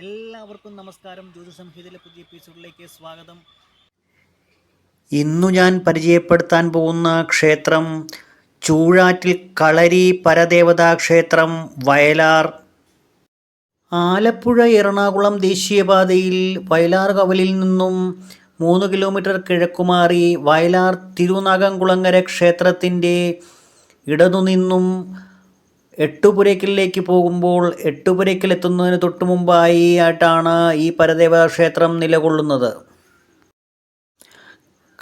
എല്ലാവർക്കും നമസ്കാരം. ജ്യോതി സംഹിതയിലെ പുതിയ എപ്പിസോഡിലേക്ക് സ്വാഗതം. ഇന്നു ഞാൻ പരിചയപ്പെടുത്താൻ പോകുന്ന ക്ഷേത്രം ചൂഴാറ്റിൽ കളരി പരദേവതാ ക്ഷേത്രം വയലാർ. ആലപ്പുഴ എറണാകുളം ദേശീയപാതയിൽ വയലാർ കവലിൽ നിന്നും മൂന്ന് കിലോമീറ്റർ കിഴക്കുമാറി വയലാർ തിരുനാഗംകുളങ്ങര ക്ഷേത്രത്തിന്റെ ഇടതുനിന്നും എട്ടുപുരയ്ക്കലിലേക്ക് പോകുമ്പോൾ എട്ടുപുരയ്ക്കൽ എത്തുന്നതിന് തൊട്ടു മുമ്പായി ആയിട്ടാണ് ഈ പരദേവ ക്ഷേത്രം നിലകൊള്ളുന്നത്.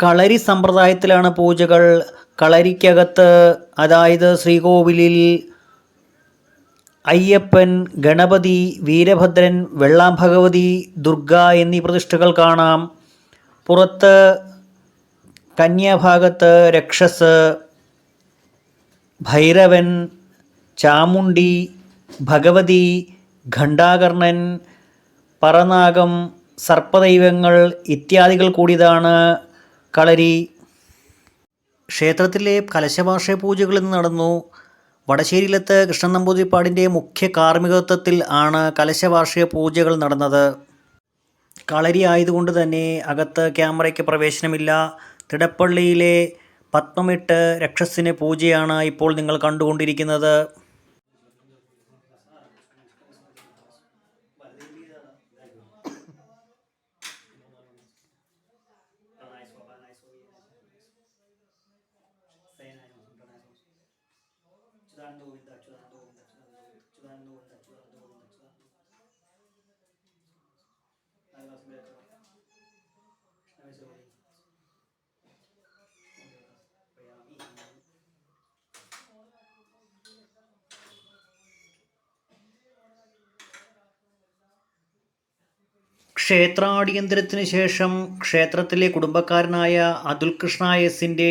കളരി സമ്പ്രദായത്തിലാണ് പൂജകൾ. കളരിക്കകത്ത് അതായത് ശ്രീകോവിലിൽ അയ്യപ്പൻ ഗണപതി വീരഭദ്രൻ വെള്ളാം ഭഗവതി ദുർഗ എന്നീ പ്രതിഷ്ഠകൾ കാണാം. പുറത്ത് കന്യാഭാഗത്ത് രക്ഷസ് ഭൈരവൻ ചാമുണ്ടി ഭഗവതി ഘണ്ടാകർണൻ പറനാഗം സർപ്പദൈവങ്ങൾ ഇത്യാദികൾ കൂടിയതാണ് കളരി. ക്ഷേത്രത്തിലെ കലശവാർഷ പൂജകൾ ഇന്ന് നടന്നു. വടശ്ശേരിയിലത്ത് കൃഷ്ണൻ നമ്പൂതിരിപ്പാടിന്റെ മുഖ്യ കാർമ്മികത്വത്തിൽ ആണ് കലശവാർഷിക പൂജകൾ നടന്നത്. കളരി ആയതുകൊണ്ട് തന്നെ അകത്ത് ക്യാമറയ്ക്ക് പ്രവേശനമില്ല. തിടപ്പള്ളിയിലെ പത്മമിട്ട് രക്ഷസിന് പൂജയാണ് ഇപ്പോൾ നിങ്ങൾ കണ്ടുകൊണ്ടിരിക്കുന്നത്. അച്യുതാനന്ദ ഗോവിന്ദ അച്യുതാനന്ദ ഗോവിന്ദ അച്യുതാനന്ദ ഗോവിന്ദ അച്യുതാനന്ദ ഗോവിന്ദ അച്യുതാനന്ദ ക്ഷേത്രാടിയന്തരത്തിന് ശേഷം ക്ഷേത്രത്തിലെ കുടുംബക്കാരനായ അതുൽ എസിന്റെ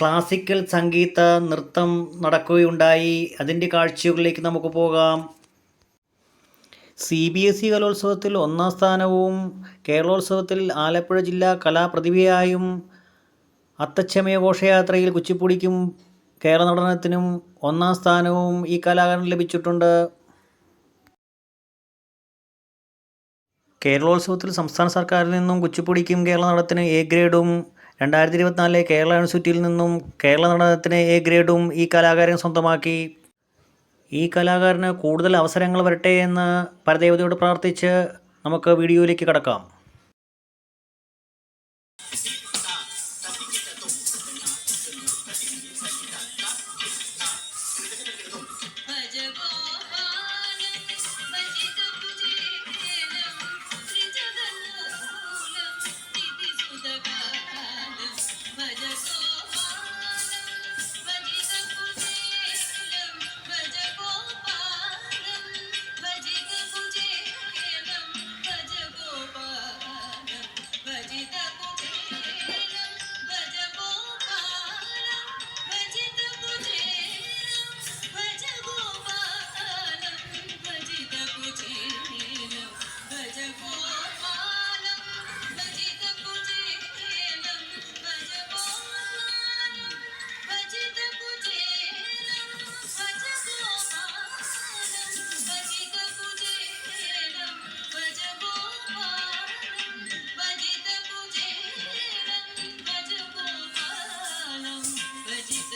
ക്ലാസിക്കൽ സംഗീത നൃത്തം നടക്കുകയുണ്ടായി. അതിന്റെ കാഴ്ചകളിലേക്ക് നമുക്ക് പോകാം. സി ബി എസ് ഇ കലോത്സവത്തിൽ ഒന്നാം സ്ഥാനവും കേരളോത്സവത്തിൽ ആലപ്പുഴ ജില്ലാ കലാപ്രതിഭയായും അത്തച്ചമയ ഘോഷയാത്രയിൽ കുച്ചിപ്പുടിക്കും കേരള നടനത്തിനും ഒന്നാം സ്ഥാനവും ഈ കലാകാരന് ലഭിച്ചിട്ടുണ്ട്. കേരളോത്സവത്തിൽ സംസ്ഥാന സർക്കാരിൽ നിന്നും കുച്ചിപ്പുടിക്കും കേരള നടനത്തിന് എ ഗ്രേഡും രണ്ടായിരത്തി ഇരുപത്തിനാലിലെ കേരള യൂണിവേഴ്സിറ്റിയിൽ നിന്നും കേരള നടനത്തിന് എ ഗ്രേഡും ഈ കലാകാരൻ സ്വന്തമാക്കി. ഈ കലാകാരന് കൂടുതൽ അവസരങ്ങൾ വരട്ടെ എന്ന് പരദേവതയോട് പ്രാർത്ഥിച്ച് നമുക്ക് വീഡിയോയിലേക്ക് കടക്കാം.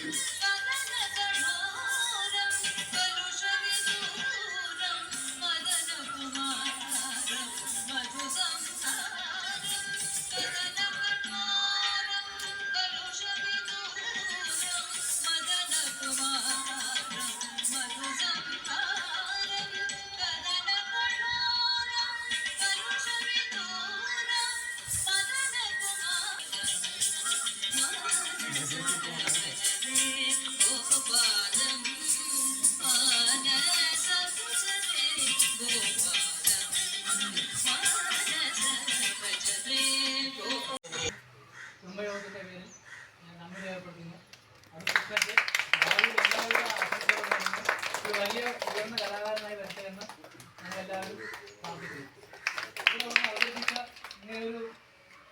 Peace.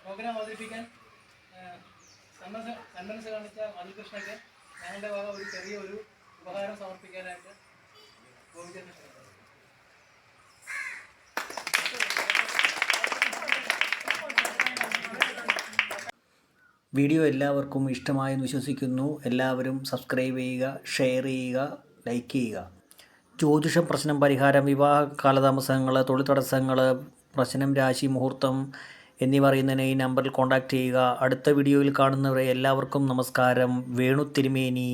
പ്രോഗ്രാം കാണിച്ച ഞങ്ങളുടെ ഒരു ചെറിയൊരു വീഡിയോ എല്ലാവർക്കും ഇഷ്ടമായെന്ന് വിശ്വസിക്കുന്നു. എല്ലാവരും സബ്സ്ക്രൈബ് ചെയ്യുക ഷെയർ ചെയ്യുക ലൈക്ക് ചെയ്യുക. ജ്യോതിഷം പ്രശ്നം പരിഹാരം വിവാഹ കാലതാമസങ്ങൾ തൊഴിൽ തടസ്സങ്ങൾ പ്രശ്നം രാശി മുഹൂർത്തം എന്നിവ അറിയുന്നതിന് ഈ നമ്പറിൽ കോൺടാക്റ്റ് ചെയ്യുക. അടുത്ത വീഡിയോയിൽ കാണുന്നവരെ എല്ലാവർക്കും നമസ്കാരം. വേണു തിരുമേനി.